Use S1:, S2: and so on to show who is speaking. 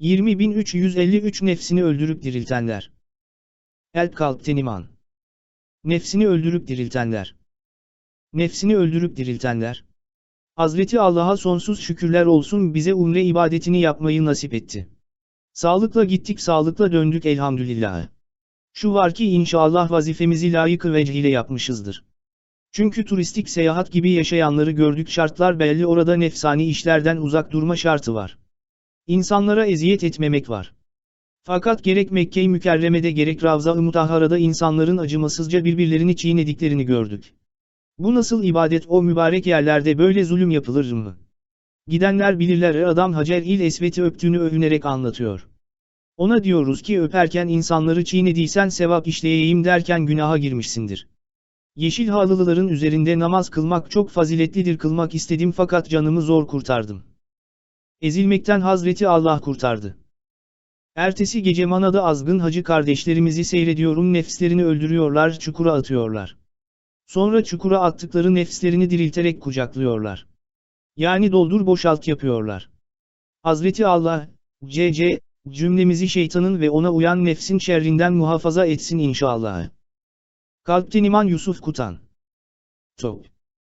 S1: 20353 nefsini öldürüp diriltenler. Elp kalpten iman. Nefsini öldürüp diriltenler. Nefsini öldürüp diriltenler. Hazreti Allah'a sonsuz şükürler olsun bize umre ibadetini yapmayı nasip etti. Sağlıkla gittik sağlıkla döndük elhamdülillah. Şu var ki inşallah vazifemizi layık vecihle yapmışızdır. Çünkü turistik seyahat gibi yaşayanları gördük şartlar belli orada nefsani işlerden uzak durma şartı var. İnsanlara eziyet etmemek var. Fakat gerek Mekke-i Mükerreme'de gerek Ravza-ı Mutahhara'da insanların acımasızca birbirlerini çiğnediklerini gördük. Bu nasıl ibadet o mübarek yerlerde böyle zulüm yapılır mı? Gidenler bilirler adam Hacer il Esvet'i öptüğünü övünerek anlatıyor. Ona diyoruz ki öperken insanları çiğnediysen sevap işleyeyim derken günaha girmişsindir. Yeşil halılıların üzerinde namaz kılmak çok faziletlidir kılmak istedim fakat canımı zor kurtardım. Ezilmekten Hazreti Allah kurtardı. Ertesi gece Mana'da azgın hacı kardeşlerimizi seyrediyorum nefslerini öldürüyorlar çukura atıyorlar. Sonra çukura attıkları nefslerini dirilterek kucaklıyorlar. Yani doldur boşalt yapıyorlar. Hazreti Allah, C.C. cümlemizi şeytanın ve ona uyan nefsin şerrinden muhafaza etsin inşallah. Kalpten iman Yusuf Kutan Top